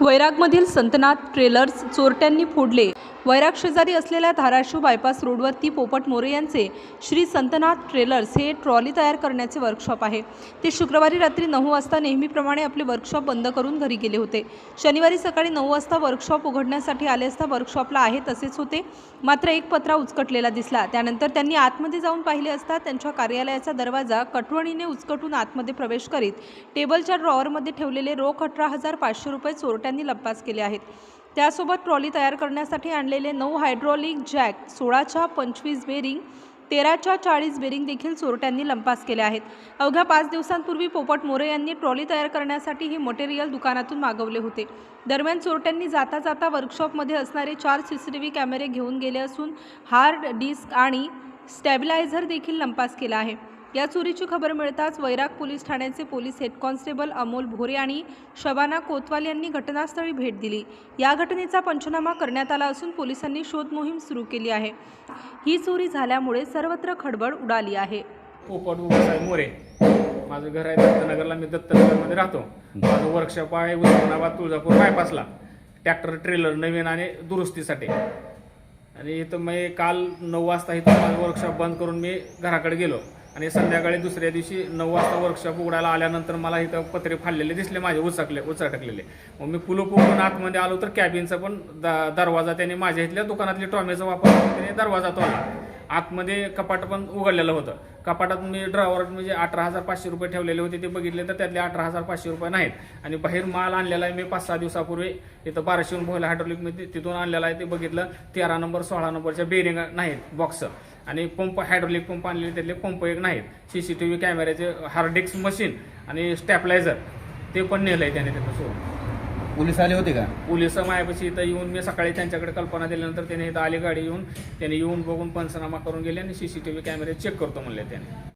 वैरागमधील Santnath trailers चोरट्यांनी फोडले. वैराग शेजारी असलेल्या धाराशिव बायपास रोडवरती पोपट मोरे यांचे श्री संतनाथ ट्रेलर्स हे ट्रॉली तयार करण्याचे वर्कशॉप आहे. ते शुक्रवारी रात्री नऊ वाजता नेहमीप्रमाणे आपले वर्कशॉप बंद करून घरी गेले होते. शनिवारी सकाळी नऊ वाजता वर्कशॉप उघडण्यासाठी आले असता वर्कशॉपला आहे तसेच होते. मात्र एक पत्रा उचकटलेला दिसला. त्यानंतर त्यांनी आतमध्ये जाऊन पाहिले असता त्यांच्या कार्यालयाचा दरवाजा कटवणीने उचकटून आतमध्ये प्रवेश करीत टेबलच्या ड्रॉवरमध्ये ठेवलेले रोख अठरा हजार पाचशे रुपये चोरट्यांनी लंपास केले आहेत. त्यासोबत ट्रॉली तयार करण्यासाठी आणलेले नऊ हायड्रॉलिक जॅक सोळाच्या पंचवीस बेरिंग तेराच्या चाळीस बेरिंग देखील चोरट्यांनी लंपास केले आहेत. अवघ्या पाच दिवसांपूर्वी पोपट मोरे यांनी ट्रॉली तयार करण्यासाठी हे मटेरियल दुकानातून मागवले होते. दरम्यान चोरट्यांनी जाता जाता वर्कशॉपमध्ये असणारे चार सी सी टी व्ही कॅमेरे घेऊन गेले असून हार्ड डिस्क आणि स्टॅबिलायझर देखील लंपास केला आहे. या चोरीची खबर मिळताच वैराग पोलीस ठाण्याचे police head constable Amol Bhore आणि शबाना कोतवाल यांनी घटनास्थळी भेट दिली. या घटनेचा पंचनामा करण्यात आला असून पोलिसांनी शोध मोहीम सुरू केली आहे. ही चोरी झाल्यामुळे सर्वत्र खडबड उडाली आहे. पोपट मोरे. माझं घर आहे दत्तनगरला मी दत्तनगरमध्ये राहतो. माझं वर्कशॉप आहे उस्मानाबाद तुळजापूर बायपासला ट्रॅक्टर ट्रेलर नवीन आणि दुरुस्तीसाठी. आणि इथं मी काल नऊ वाजता इथं माझं वर्कशॉप बंद करून मी घराकडे गेलो. आणि संध्याकाळी दुसऱ्या दिवशी नऊ वाजता वर्कशॉप उघडायला आल्यानंतर मला इथं पत्रे फाडलेले दिसले माझे उचकले उचटकलेले मग मी कुलूप उघडून आतमध्ये आलो तर कॅबिनचा पण द- दरवाजा त्याने माझ्या इथल्या दुकानातली टॉमेचा वापर त्याने दरवाजा तोडला. आतमध्ये कपाट पण उघडलेलं होतं. कपाटात मी ड्रॉवर म्हणजे अठरा हजार पाचशे रुपये ठेवलेले होते ते बघितले तर त्यातले अठरा हजार पाचशे रुपये नाहीत. आणि बाहेर माल आणलेला आहे मी पाच सहा दिवसापूर्वी इथं बाराशेहून भोयला हायड्रोलिकमध्ये तिथून आणलेला आहे ते बघितलं. तेरा नंबर सोळा नंबरच्या बेरिंग नाहीत बॉक्स आणि पंप हायड्रोलिक पंप आणलेले त्यातले पंप एक नाहीत. सी सी टी व्ही कॅमेऱ्याचे हार्डिक्स मशीन आणि स्टॅपलायझर ते पण नेलं आहे त्याने त्याचं सोडून. पोलीस आले होते का? पोलीस मायापाशी इथं येऊन मी सकाळी त्यांच्याकडे कल्पना दिल्यानंतर त्याने इथं आली गाडी येऊन त्याने येऊन बघून पंचनामा करून गेले आणि सीसीटीव्ही कॅमेरे चेक करतो म्हणले त्याने.